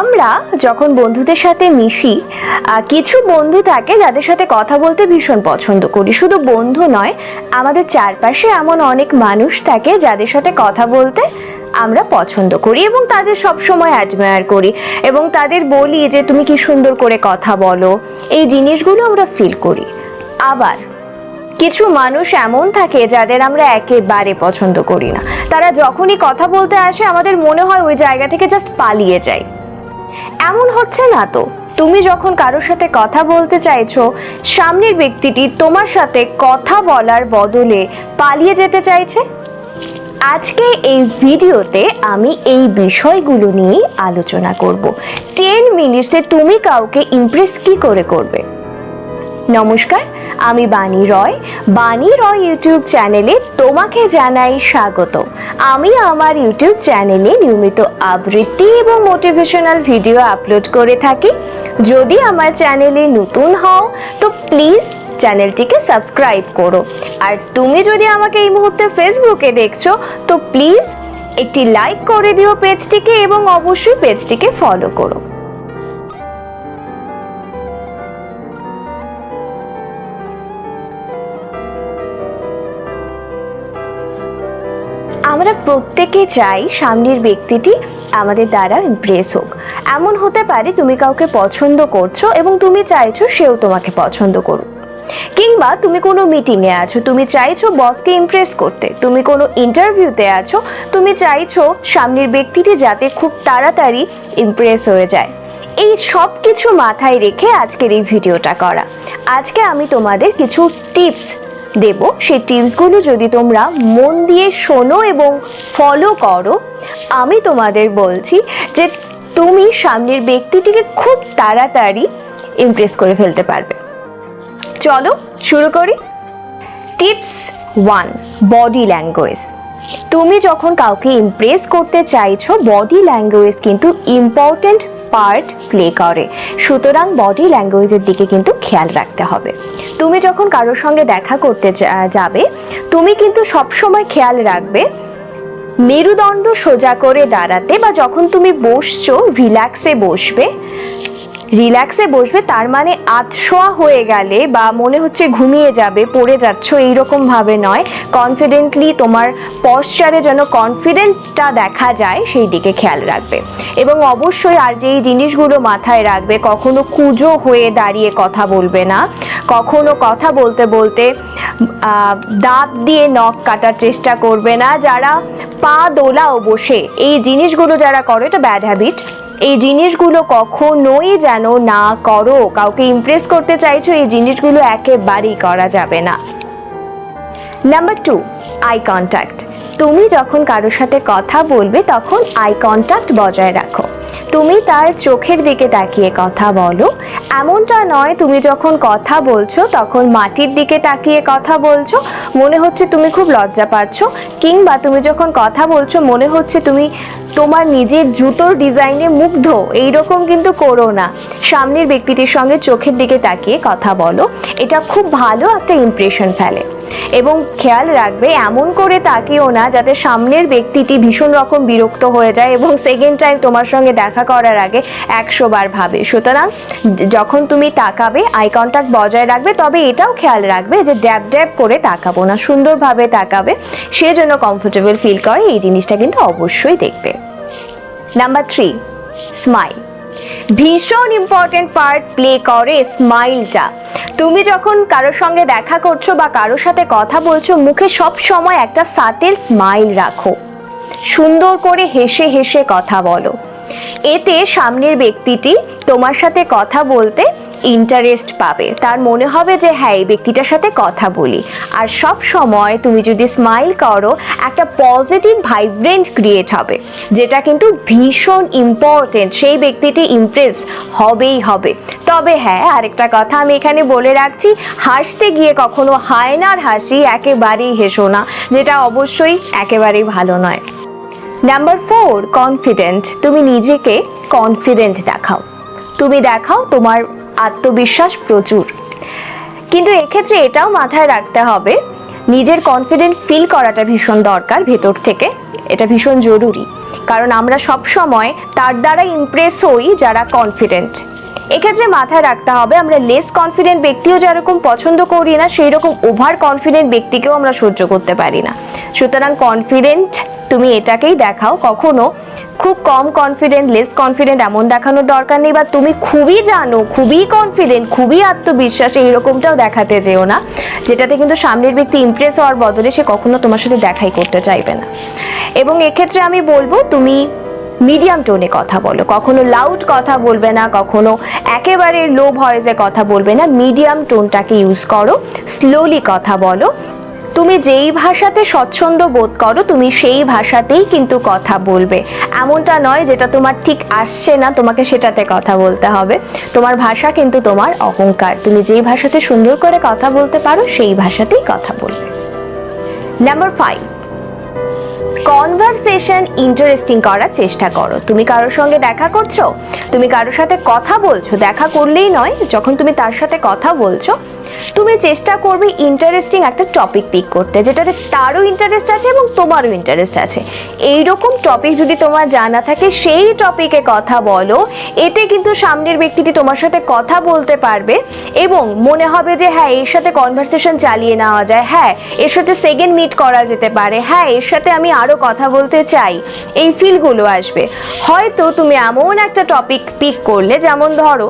আমরা যখন বন্ধুদের সাথে মিশি কিছু বন্ধু থাকে যাদের সাথে কথা বলতে ভীষণ পছন্দ করি। শুধু বন্ধু নয়, আমাদের চারপাশে এমন অনেক মানুষ থাকে যাদের সাথে কথা বলতে আমরা পছন্দ করি এবং তাদের সব সময় অ্যাডমায়ার করি এবং তাদের বলি যে, তুমি কি সুন্দর করে কথা বলো। এই জিনিসগুলো আমরা ফিল করি। আবার কিছু মানুষ এমন থাকে যাদের আমরা একেবারে পছন্দ করি না। তারা যখনই কথা বলতে আসে, আমাদের মনে হয় ওই জায়গা থেকে জাস্ট পালিয়ে যায়। এমন হচ্ছে না তো? তুমি যখন কারোর সাথে কথা বলতে চাইছো, সামনের ব্যক্তিটি তোমার সাথে কথা বলার বদলে পালিয়ে যেতে চাইছে? আজকে এই ভিডিওতে আমি এই বিষয়গুলো নিয়ে আলোচনা করব। টেন মিনিটসে তুমি কাউকে ইমপ্রেস কি করে করবে? নমস্কার, আমি বাণী রয়। বাণী রয় ইউটিউব চ্যানেলে তোমাকে জানাই স্বাগত। আমি আমার ইউটিউব চ্যানেলে নিয়মিত আবৃত্তি এবং মোটিভেশনাল ভিডিও আপলোড করে থাকি। যদি আমার চ্যানেলে নতুন হও, তো প্লিজ চ্যানেলটিকে সাবস্ক্রাইব করো। আর তুমি যদি আমাকে এই মুহূর্তে ফেসবুকে দেখছ, তো প্লিজ একটি লাইক করে দিও পেজটিকে এবং অবশ্যই পেজটিকে ফলো করো। আমরা প্রত্যেকে চাই সামনের ব্যক্তিটি আমাদের দ্বারা ইমপ্রেস হোক। এমন হতে পারে তুমি কাউকে পছন্দ করছ এবং তুমি চাইছো সেও তোমাকে পছন্দ করুক। কিংবা তুমি কোনো মিটিংয়ে আছো, তুমি চাইছো বসকে ইমপ্রেস করতে। তুমি কোনো ইন্টারভিউতে আছো, তুমি চাইছো সামনের ব্যক্তিটি যাতে খুব তাড়াতাড়ি ইমপ্রেস হয়ে যায়। এই সব কিছু মাথায় রেখে আজকের এই ভিডিওটা করা। আজকে আমি তোমাদের কিছু টিপস দেব। সেই টিপসগুলো যদি তোমরা মন দিয়ে শোনো এবং ফলো করো, আমি তোমাদের বলছি যে তুমি সামনের ব্যক্তিটিকে খুব তাড়াতাড়ি ইমপ্রেস করে ফেলতে পারবে। চলো শুরু করি। টিপস ওয়ান বডি ল্যাঙ্গুয়েজ তুমি যখন কাউকে ইমপ্রেস করতে চাইছো বডি ল্যাঙ্গুয়েজ কিন্তু ইম্পর্ট্যান্ট পার্ট প্লে করে। সুতরাং বডি ল্যাঙ্গুয়েজের দিকে কিন্তু খেয়াল রাখতে হবে। তুমি যখন কারোর সঙ্গে দেখা করতে যাবে, তুমি কিন্তু সবসময় খেয়াল রাখবে, মেরুদণ্ড সোজা করে দাঁড়াতে বা যখন তুমি বসছো রিল্যাক্সে বসবে রিল্যাক্সে বসবে, তার মানে আতশোয়া হয়ে গেলে বা মনে হচ্ছে ঘুমিয়ে যাবে, পড়ে যাচ্ছ, এইরকম ভাবে নয়। কনফিডেন্টলি তোমার পশ্চারে যেন কনফিডেন্টটা দেখা যায়, সেই দিকে খেয়াল রাখবে। এবং অবশ্যই আর যেই জিনিসগুলো মাথায় রাখবে, কখনো কুজো হয়ে দাঁড়িয়ে কথা বলবে না। কখনো কথা বলতে বলতে দাঁত দিয়ে নখ কাটার চেষ্টা করবে না। যারা পা দোলাও বসে, এই জিনিসগুলো যারা করে, এটা ব্যাড হ্যাবিট এই জিনিসগুলো কখনোই যেন না করো। কাউকে ইমপ্রেস করতে চাইছো, এই জিনিসগুলো একেবারেই করা যাবে না। নাম্বার টু আই কন্ট্যাক্ট তুমি যখন কারোর সাথে কথা বলবে, তখন আই কন্ট্যাক্ট বজায় রাখো। তুমি তার চোখের দিকে তাকিয়ে কথা বলো। এমনটা নয়, তুমি যখন কথা বলছো, তখন মাটির দিকে তাকিয়ে কথা বলছো। মনে হচ্ছে তুমি খুব লজ্জা পাচ্ছ, কিংবা তুমি যখন কথা বলছো, মনে হচ্ছে তুমি তোমার নিজের জুতোর ডিজাইনে মুগ্ধ? এইরকম কিন্তু করো না। সামনের ব্যক্তিটির সঙ্গে চোখের দিকে তাকিয়ে কথা বলো। এটা খুব ভালো একটা ইমপ্রেশন ফেলে। এবং খেয়াল রাখবে, এমন করে তাকিও না যাতে সামনের ব্যক্তিটি ভীষণ রকম বিরক্ত হয়ে যায় এবং সেকেন্ড টাইম তোমার সঙ্গে দেখা করার আগে একশো বার ভাবে। সুতরাং যখন তুমি তাকাবে আই কন্ট্যাক্ট বজায় রাখবে, তবে এটাও খেয়াল রাখবে যে ড্যাব ড্যাব করে তাকাবো না, সুন্দরভাবে তাকাবে। সে জন্য কমফোর্টেবল ফিল করে, এই জিনিসটা কিন্তু অবশ্যই দেখবে। নাম্বার থ্রি স্মাইল ভীষণ ইম্পর্টেন্ট পার্ট প্লে করে স্মাইলটা তুমি যখন কারোর সঙ্গে দেখা করছ বা কারোর সাথে কথা বলছো, মুখে সব সময় একটা সাতেল স্মাইল রাখো। সুন্দর করে হেসে হেসে কথা বলো। এতে সামনের ব্যক্তিটি তোমার সাথে কথা বলতে ইন্টারেস্ট পাবে। তার মনে হবে যে হ্যাঁ এই ব্যক্তিটার সাথে কথা বলি। আর সব সময় তুমি যদি স্মাইল করো, একটা পজিটিভ ভাইব্রেন্ট ক্রিয়েট হবে, যেটা কিন্তু ভীষণ ইম্পর্টেন্ট সেই ব্যক্তিটি ইমপ্রেস হবেই হবে। তবে হ্যাঁ আরেকটা কথা আমি এখানে বলে রাখছি, হাসতে গিয়ে কখনো হায়নার হাসি একেবারেই হেসো না, যেটা অবশ্যই একেবারেই ভালো নয়। নাম্বার ফোর কনফিডেন্ট তুমি নিজেকে কনফিডেন্ট দেখাও। তুমি দেখাও তোমার আত্মবিশ্বাস প্রচুর। কিন্তু এক্ষেত্রে এটাও মাথায় রাখতে হবে, নিজের কনফিডেন্ট ফিল করাটা ভীষণ দরকার ভেতর থেকে। এটা ভীষণ জরুরি। কারণ আমরা সব সময় তার দ্বারা ইমপ্রেস হই যারা কনফিডেন্ট এক্ষেত্রে মাথায় রাখতে হবে, আমরা লেস কনফিডেন্ট ব্যক্তিও যেরকম পছন্দ করি না সেই রকম ওভার কনফিডেন্ট ব্যক্তিকেও আমরা সহ্য করতে পারি না। সুতরাং কনফিডেন্ট তুমি এটাকেই দেখাও, কখনো খুব কম কনফিডেন্ট লেস কনফিডেন্ট এমন দেখানোর দরকার নেই বা তুমি খুবই জানো, খুবই কনফিডেন্ট খুবই আত্মবিশ্বাস এইরকমটাও দেখাতে যেও না। যেটাতে কিন্তু সামনের ব্যক্তি ইমপ্রেস হওয়ার বদলে সে কখনো তোমার সাথে দেখাই করতে চাইবে না। এবং এক্ষেত্রে আমি বলব, তুমি মিডিয়াম টোনে কথা বলো। কখনো লাউড কথা বলবে না, কখনো একেবারে লো ভয়েসে কথা বলবে না। মিডিয়াম টোনটাকে ইউজ করো স্লোলি কথা বলো। তুমি যেই ভাষাতে স্বচ্ছন্দ বোধ করো, তুমি সেই ভাষাতেই কিন্তু কথা বলবে। এমনটা নয় যেটা তোমার ঠিক আসছে না, তোমাকে সেটাতে কথা বলতে হবে। তোমার ভাষা কিন্তু তোমার অহংকার। তুমি যেই ভাষাতে সুন্দর করে কথা বলতে পারো, সেই ভাষাতেই কথা বলবে। নাম্বার ফাইভ কনভারসেশন ইন্টারেস্টিং করার চেষ্টা করো। তুমি কারোর সঙ্গে দেখা করছ? তুমি কারোর সাথে কথা বলছো? দেখা করলেই নয়, যখন তুমি তার সাথে কথা বলছো তুমি চেষ্টা করবে ইন্টারেস্টিং একটা টপিক পিক করতে, যেটাতে তারও ইন্টারেস্ট আছে এবং তোমারও ইন্টারেস্ট আছে। এইরকম টপিক যদি তোমার জানা থাকে, সেই টপিকে কথা বলো। এতে কিন্তু সামনের ব্যক্তিটি তোমার সাথে কথা বলতে পারবে এবং মনে হবে যে হ্যাঁ এর সাথে কনভারসেশন চালিয়ে নেওয়া যায়। হ্যাঁ এর সাথে সেকেন্ড মিট করা যেতে পারে। হ্যাঁ এর সাথে আমি আরও কথা বলতে চাই। এই ফিলগুলো আসবে। হয়তো তুমি এমন একটা টপিক পিক করলে, যেমন ধরো,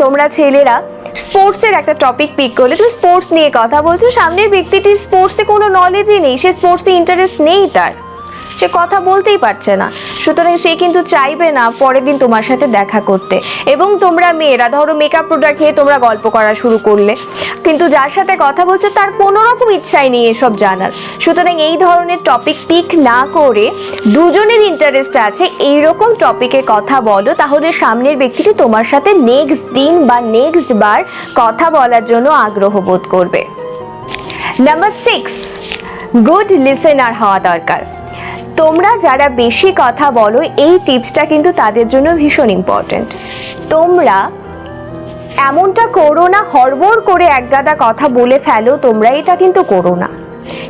তোমরা ছেলেরা স্পোর্টসের একটা টপিক পিক করলে। তুমি স্পোর্টস নিয়ে কথা বলছো, সামনের ব্যক্তিটির স্পোর্টসে কোনো নলেজই নেই, সে স্পোর্টসে ইন্টারেস্ট নেই তার। সে কথা বলতেই পারছে না। সুতরাং সে কিন্তু চাইবে না পরের দিন তোমার সাথে দেখা করতে। এবং তোমরা মেয়েরা, ধরো মেকআপ প্রোডাক্ট নিয়ে তোমরা গল্প করা শুরু করলে। কিন্তু যার সাথে কথা বলছো তার কোনো রকম ইচ্ছাই নেই এসব জানার। সুতরাং এই ধরনের টপিক পিক না করে দুজনের ইন্টারেস্ট আছে, এইরকম টপিকে কথা বলো, তাহলে সামনের ব্যক্তিটি তোমার সাথে নেক্সট দিন বা নেক্সট বার কথা বলার জন্য আগ্রহ বোধ করবে। নাম্বার সিক্স গুড লিসেনার হওয়া দরকার। তোমরা যারা বেশি কথা বলো, এই টিপসটা কিন্তু তাদের জন্য ভীষণ ইম্পর্ট্যান্ট তোমরা এমনটা করো না হরবর করে একগাদা কথা বলে ফেলো তোমরা, এটা কিন্তু করো না।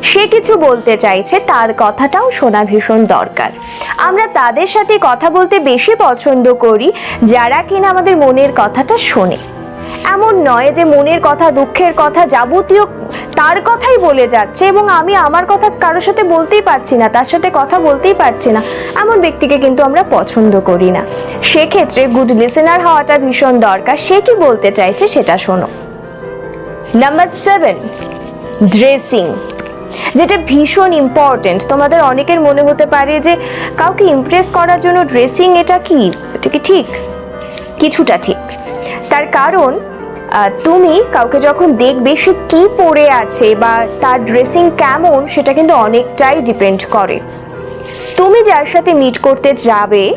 সে কিছু বলতে চাইছে, তার কথাটাও শোনা ভীষণ দরকার। আমরা তাদের সাথে কথা বলতে বেশি পছন্দ করি, যারা কিনা আমাদের মনের কথাটা শোনে। এমন নয় যে মনের কথা, দুঃখের কথা যাবতীয় তার কথাই বলে যাচ্ছে এবং আমি আমার কথা কারোর সাথে বলতেই পারছি না, তার সাথে কথা বলতেই পারছি না। এমন ব্যক্তিকে কিন্তু আমরা পছন্দ করি না। সেক্ষেত্রে গুড লিসেনার হওয়াটা ভীষণ দরকার। সে কি বলতে চাইছে সেটা শোনো। নাম্বার সেভেন ড্রেসিং যেটা ভীষণ ইম্পর্টেন্ট তোমাদের অনেকের মনে হতে পারে যে কাউকে ইমপ্রেস করার জন্য ড্রেসিং এটা কি? এটা কি ঠিক? কিছুটা ঠিক। তার কারণ তুমি কাউকে যখন দেখবে সে কি পরে আছে বা তার ড্রেসিং কেমন, সেটা কিন্তু অনেকটাই ডিপেন্ড করে। তুমি যার সাথে মিট করতে যাবে,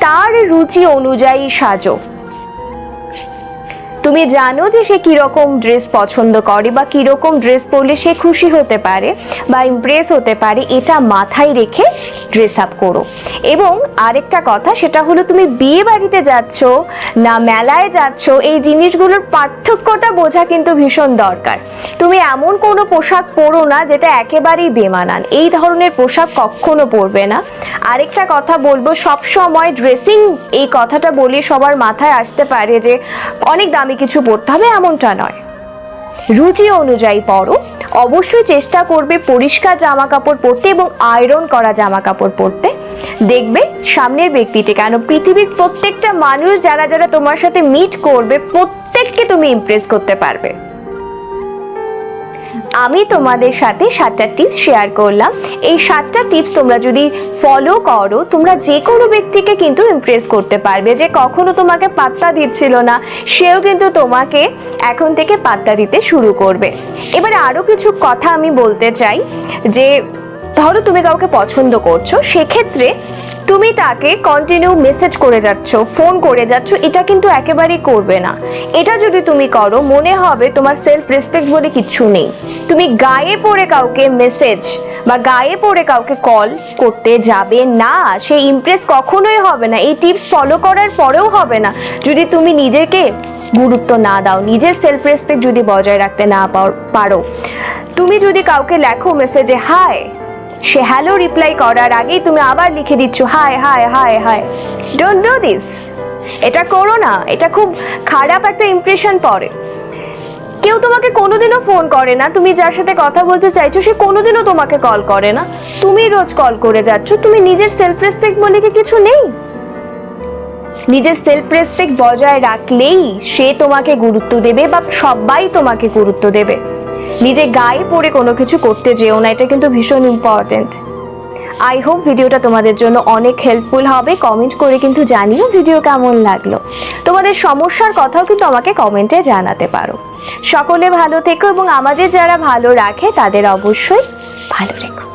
তার রুচি অনুযায়ী সাজো। তুমি জানো যে সে কীরকম ড্রেস পছন্দ করে বা কীরকম ড্রেস পরলে সে খুশি হতে পারে বা ইমপ্রেস হতে পারে, এটা মাথায় রেখে ড্রেস আপ করো। এবং আরেকটা কথা, সেটা হলো তুমি বিয়ে বাড়িতে যাচ্ছ না মেলায় যাচ্ছ, এই জিনিসগুলোর পার্থক্যটা বোঝা কিন্তু ভীষণ দরকার। তুমি এমন কোনো পোশাক পরো না যেটা একেবারেই বেমানান। এই ধরনের পোশাক কখনো পরবে না। আরেকটা কথা বলব সব সময় ড্রেসিং এই কথাটা বলে সবার মাথায় আসতে পারে যে অনেক দামি কিছু পড়তে হবে এমনটা নয়। রুচি অনুযায়ী পরো অবশ্যই চেষ্টা করবে পরিষ্কার জামা কাপড় পরতে এবং আয়রন করা জামা কাপড় পরতে। দেখবে সামনের ব্যক্তিটি কেন? পৃথিবীর প্রত্যেকটা মানুষ যারা যারা তোমার সাথে মিট করবে, প্রত্যেককে তুমি ইমপ্রেস করতে পারবে। আমি তোমাদের সাথে সাতটা টিপস শেয়ার করলাম। এই সাতটা টিপস তোমরা যদি ফলো করো, তোমরা যে কোনো ব্যক্তিকে কিন্তু ইমপ্রেস করতে পারবে যে কখনো তোমাকে পাত্তা দিচ্ছিল না। সেও কিন্তু তোমাকে এখন থেকে পাত্তা দিতে শুরু করবে। এবারে আরও কিছু কথা আমি বলতে চাই যে, ধরো তুমি কাউকে পছন্দ করছ, সেক্ষেত্রে তুমি তাকে কন্টিনিউ মেসেজ করে যাচ্ছ ফোন করে যাচ্ছ, এটা কিন্তু একেবারেই করবে না। এটা যদি তুমি করো, মনে হবে তোমার সেলফ রেসপেক্ট বলে কিচ্ছু নেই। তুমি গায়ে পড়ে কাউকে মেসেজ বা গায়ে পড়ে কাউকে কল করতে যাবে না। সেই ইমপ্রেস কখনোই হবে না। এই টিপস ফলো করার পরেও হবে না। যদি তুমি নিজেকে গুরুত্ব না দাও, নিজের সেলফ রেসপেক্ট যদি বজায় রাখতে না পারো। তুমি যদি কাউকে লেখো মেসেজে হাই সে হ্যালো রিপ্লাই করার আগেই তুমি আবার লিখে দিচ্ছ hi hi hi hi don't do this এটা করো না। এটা খুব খারাপ একটা ইমপ্রেশন পড়ে। কেউ তোমাকে কোনোদিনও ফোন করে না। তুমি যার সাথে কথা বলতে চাইছো, সে কোনোদিনও তোমাকে কল করে না। তুমি রোজ কল করে যাচ্ছ। তুমি নিজের সেলফ রেসপেক্ট বলে কি কিছু নেই? নিজের সেলফ রেসপেক্ট বজায় রাখলেই সে তোমাকে গুরুত্ব দেবে বা সবাই তোমাকে গুরুত্ব দেবে। নিজে গায়ে পড়ে কোনো কিছু করতে যেও না, এটা কিন্তু ভীষণ ইম্পর্টেন্ট আই হোপ ভিডিওটা তোমাদের জন্য অনেক হেল্পফুল হবে। কমেন্ট করে কিন্তু জানিও ভিডিও কেমন লাগল। তোমাদের সমস্যার কথাও কিন্তু আমাকে কমেন্টে জানাতে পারো। সকলে ভালো থেকো এবং আমাদের যারা ভালো রাখে, তাদের অবশ্যই ভালো রেখো।